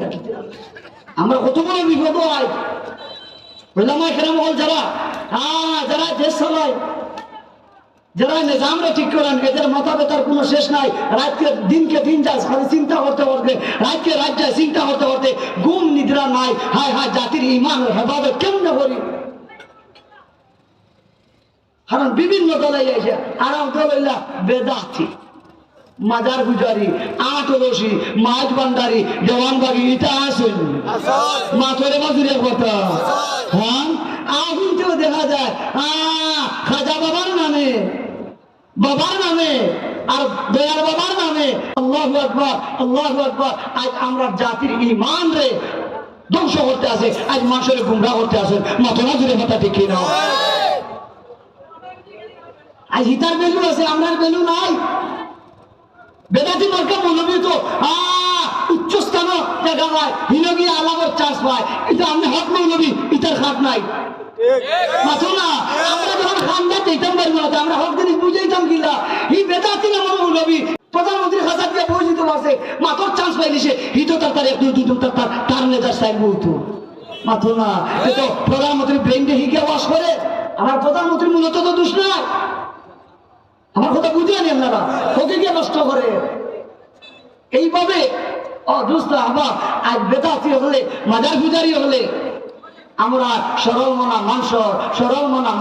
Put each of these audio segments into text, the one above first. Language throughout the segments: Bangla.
ডাকিতে আমরা কত বড় বিপদ হয়। যারা যারা দেশ যারা নিজামরা ঠিক করেন, এদের মাথা ব্যথার কোনো শেষ নাই। রাতকে দিনকে দিন যায় খালি চিন্তা করতে করতে রাতকে রাত চিন্তা করতে করতে ঘুম নিদ্রা নাই। হায় হায়, জাতির ইমান হেফাজত কেমনে করি? কারণ বিভিন্ন দলে এসে আরাম দল হইলা বেদাতি, মাজার গুজারি আট রশি মাছ ভান্ডারি, দেওয়ানবাগি, এটা আসেন মাথরে মাজুরের কথা হ্যাঁ? আগুনতেও দেখা যায়। খাজা বাবার নামে বাবার নামে, আর দয়ার বাবার নামে। আল্লাহ আকবর আল্লাহ আকবর। আজ আমরা জাতির ইমান রে ধ্বংস করতে আসে আজ মানুষের গুমরা করতে আসে মাথনা জুড়ে কথা ঠিক না আজ হিতার আছে নাই। বেদাতি মার্কা মনোনীত। তো উচ্চ স্থান দেখা চাষ পায় এটা আমি মৌলবী ইটার খাত নাই। মৌলবী প্রধানমন্ত্রী হিতো হিকে করে, আমার প্রধানমন্ত্রী মূলত তো দোষ নাই। আমার কথা নষ্ট করে। এইভাবে মনা মনা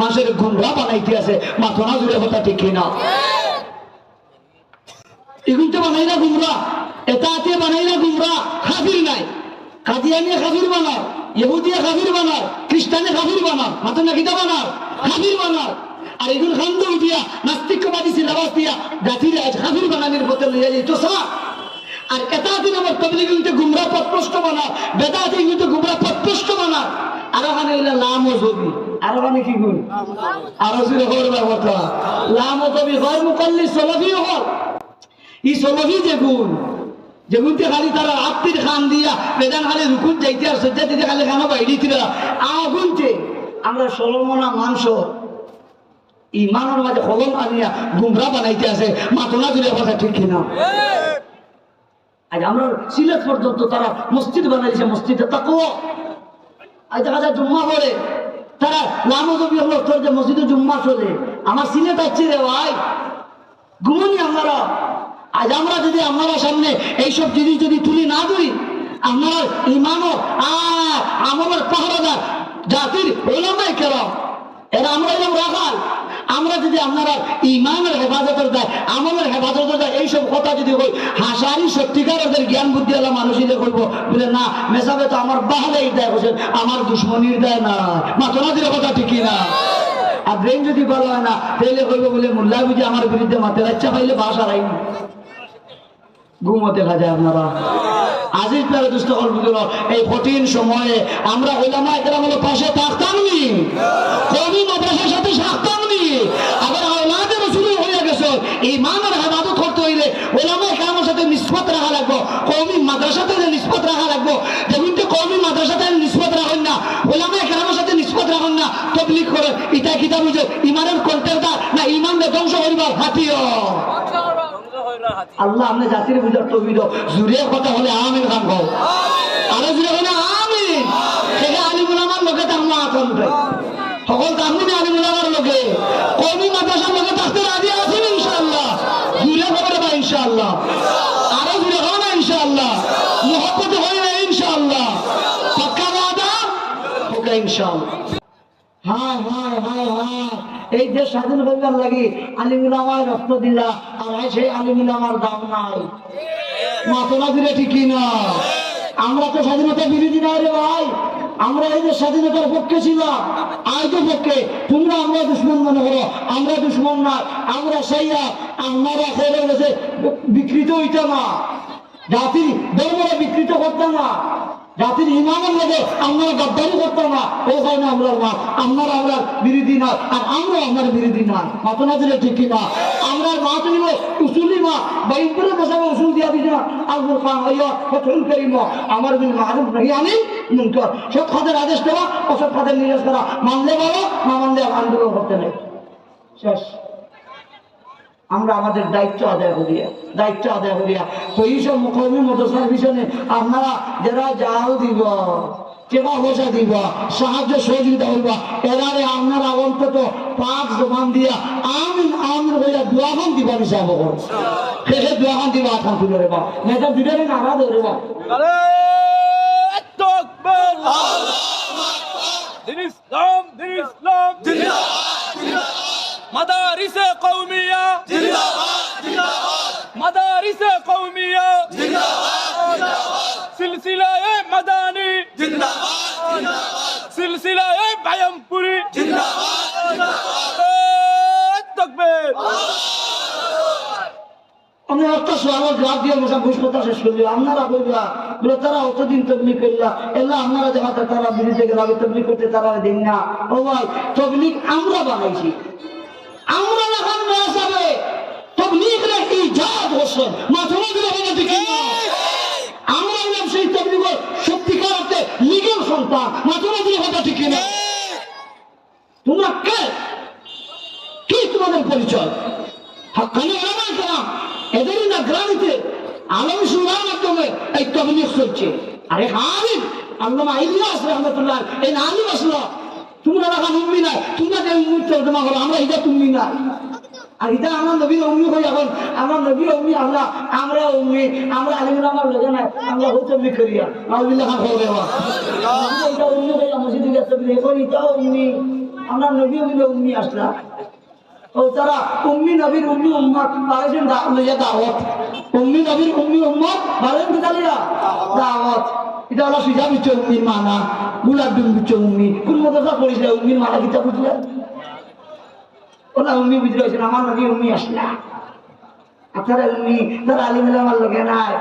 মানুষের গুমরা বানাইতে আছে, মাথনা জুড়ে কথা ঠিক না এগুলো তো বানাই না গুমরা এটাতে বানাই না গুমরা খাবির নাই। কাদিয়ানিয়া খাবির বানাও। ইহুদিয়া খাবির বানাও, খ্রিস্টানে খাবির বানাও মাথা না কিতা বানাও খাবির বানাও। আর এগুলো খান্দ উঠিয়া, নাস্তিকবাদী সিলাবাস দিয়া জাতির আজ খাবির বানানোর পথে লইয়া যেত সা আর এতাদিন আমার তবলিগ কিন্তু গুমরা পথপ্রষ্ট বানা বেদাতি কিন্তু গুমরা পথপ্রষ্ট বানা আর ওখানে হইলে লাম ও জবি। আর ওখানে কি গুণ? আরও জুড়ে করবে কথা লাম ও জবি ঘর মুকল্লি সলভি হল ই সলভি যে গুণ? যেগুনতে খালি তারা আত্মীর খান দিয়া বেদান খালি রুকুন যাইতে আর সজ্জা দিতে খালি খানো বাইরে আগুনতে আমরা সলমনা মাংস আনিয়া গুমরা বানাইতে আছে কথা ঠিক আজ আমরা সিলেট তারা মসজিদ বানাইছে, মসজিদে তাকো আজ দেখা যায় জুম্মা পড়ে তারা নামজবি হলো যে মসজিদে জুম্মা চলে। আমার সিলেট আছে রে ভাই। ঘুমনি আমরা আজ আমরা যদি আপনারা সামনে এইসব জিনিস যদি তুলি না ধরি, আপনার ইমানও আর পাহারাদার, জাতির ওলামাই কেরাম, এরা আমরা এরকম রাখাল আমরা যদি আপনারা ইমানের হেফাজতের দেয়, আমলের হেফাজতের দেয়, এইসব কথা যদি কই হাসারি সত্যিকার ওদের জ্ঞান, বুদ্ধি এলাম মানুষই করব বলে না, মেসাবে তো আমার বাহালেই দেয় বলছেন আমার দুশ্মনির দেয় না মাথনা দিলে কথা ঠিকই না। আর ব্রেন যদি ভালো হয় না তাহলে কইব বলে, মোল্লা বুঝি আমার বিরুদ্ধে মাথা বাচ্চা পাইলে বাসা রাইনি। ঘুমো দেখা যায় আপনারা। আজিজ প্যারা দুষ্ট বুঝল এই কঠিন সময়ে আমরা ওলামা একরাম পাশে থাকতাম নি। কবি মাদ্রাসার সাথে থাকতাম নি। আবার রসুল হয়ে গেছে করতে হইলে সাথে নিষ্পত রাখা লাগবো। কবি মাদ্রাসাতে নিষ্পত রাখা লাগবো যেমন কবি মাদ্রাসাতে নিষ্পত না, ওলামা একরামের সাথে নিষ্পত রাখেন না। তবলিক করে ইটা বুঝে ইমানের না ইমানকে ধ্বংস করিবার হাতিও আল্লাহ আপনি জাতির বুঝার তবিদ জুড়ে কথা হলে আমিন খান গাও। আরও জুড়ে হলে আমিন। সেটা আলিমুল আমার লোকে আতন উঠে সকল আলিমুল আমার লোকে। মাদ্রাসার লোকে থাকতে রাজি আছেন ইনশাআল্লাহ? জুড়ে খবর বা ইনশাআল্লাহ। আরও জুড়ে হবে না ইনশাআল্লাহ। মোহব্বত হয় না ইনশাআল্লাহ। পাক্কা বাদা ওকে ইনশাআল্লাহ। হ্যাঁ হ্যাঁ হ্যাঁ হ্যাঁ। এই দেশ স্বাধীন করবার লাগি আলিমুল আমার রক্ত দিলা, আর সেই আলিমুল আমার দাম নাই। মাতলা দিলে ঠিকই না। আমরা তো স্বাধীনতা বিরোধী নাই রে ভাই। আমরা এই যে স্বাধীনতার পক্ষে ছিলাম আজও পক্ষে, তোমরা আমরা দুশ্মন মনে করো, আমরা দুশ্মন না, আমরা সেইয়া আমরা বিকৃত হইতো না জাতি, ধর্মরা বিকৃত করতাম না জাতির ইমামের মধ্যে আমরা গাদ্দারি করতাম না। ও হয় না আমরা মা আমরা আমরা বিরোধী না, আর আমরা আমার বিরোধী না। মাথা না দিলে ঠিক না? আমরা মা তুলিব উসুলি মা বাইপুরে বসাবে, উসুল দিয়া দিছে না। আলবুল খান হইয়া ফতুল করিম। আমার বিল মারুফ নাহি আনি মুনকার। সব খাদের আদেশ দেওয়া, অসৎ খাদের নির্দেশ করা। মানলে বলো না মানলে আন্দোলন করতে নেই। শেষ। আমরা আমাদের দায়িত্ব আদায় করিয়া, দায়িত্ব আদায় করিয়া সব মুখর্মী মদরসার পিছনে আপনারা যারা জাল দিব সাহায্য সহযোগিতা করবা এরারে আপনারা অন্তত পাঁচ জমান দিয়া হইয়া দোয়াখান দিবা দিবা মাদারিসে কওমিয়া মাদারিসে কওমিয়া সিলসিলায়ে মাদানি সিলসিলায়ে বায়ামপুরি তাকবীর। আমি একটা সোয়ালের জবাব দিয়ে মশা ঘুষ কথা শেষ করলি আপনারা বলবা বলে তারা অতদিন তবলি করলা। এলা আপনারা দেখাতে তারা বিরুদ্ধে গেল আমি তবলি করতে তারা দিন না। ও ভাই, তবলিগ আমরা বানাইছি। আমরা এখন মেয়ে যাবে, তবলিগ রে ইজাদ হোসেন মাথা দিলে হবে ঠিক না। আমরা হলাম সেই তবলিগের সত্যিকার অর্থে লিগেল সন্তান। মাথা দিলে হবে ঠিক না। তোমরা কে? কি তোমাদের পরিচয়? হাক্কানি ওলামায়ে কেরাম এদেরই না গ্রামিতে আলম সুরার মাধ্যমে এই তবলিগ চলছে। আরে হারিম আল্লামা ইলিয়াস রহমতুল্লাহ এই নানি আসলো তোমরা রাখা উম্মি নাই, তোমরা যে উম্মি তর্জমা করো? আমরা এটা তুমি না। আর এটা আমার নবীর উম্মি হয়ে এখন, আমার নবীর উম্মি আমরা আমরা উম্মি, আমরা আলিমুল আমার লোকে নাই, আমরা হচ্ছে উম্মি করিয়া। আউলিল্লাহ খান দেওয়া। এটা উম্মি হয়ে মসজিদে গেছে এখন এটা উম্মি। আমরা নবী উম্মি উম্মি আসলাম ও তারা, উম্মি নবীর উম্মি উম্মত বারেছেন লইয়া দাওয়াত। উম্মি নবীর উম্মি উম্মত তালিয়া দাওয়াত। এটা হলো সিজা বিচ্ছ উম্মির মানা ডিম বিচ্ছ উম্মি কোন মতো পড়িস উম্মির মানা কিতা বুঝলে? ওরা উম্মি বুঝলে আমার নাকি উম্মি আসলা। আপনারা উম্মি, তারা আলিম আমার লোকে নাই।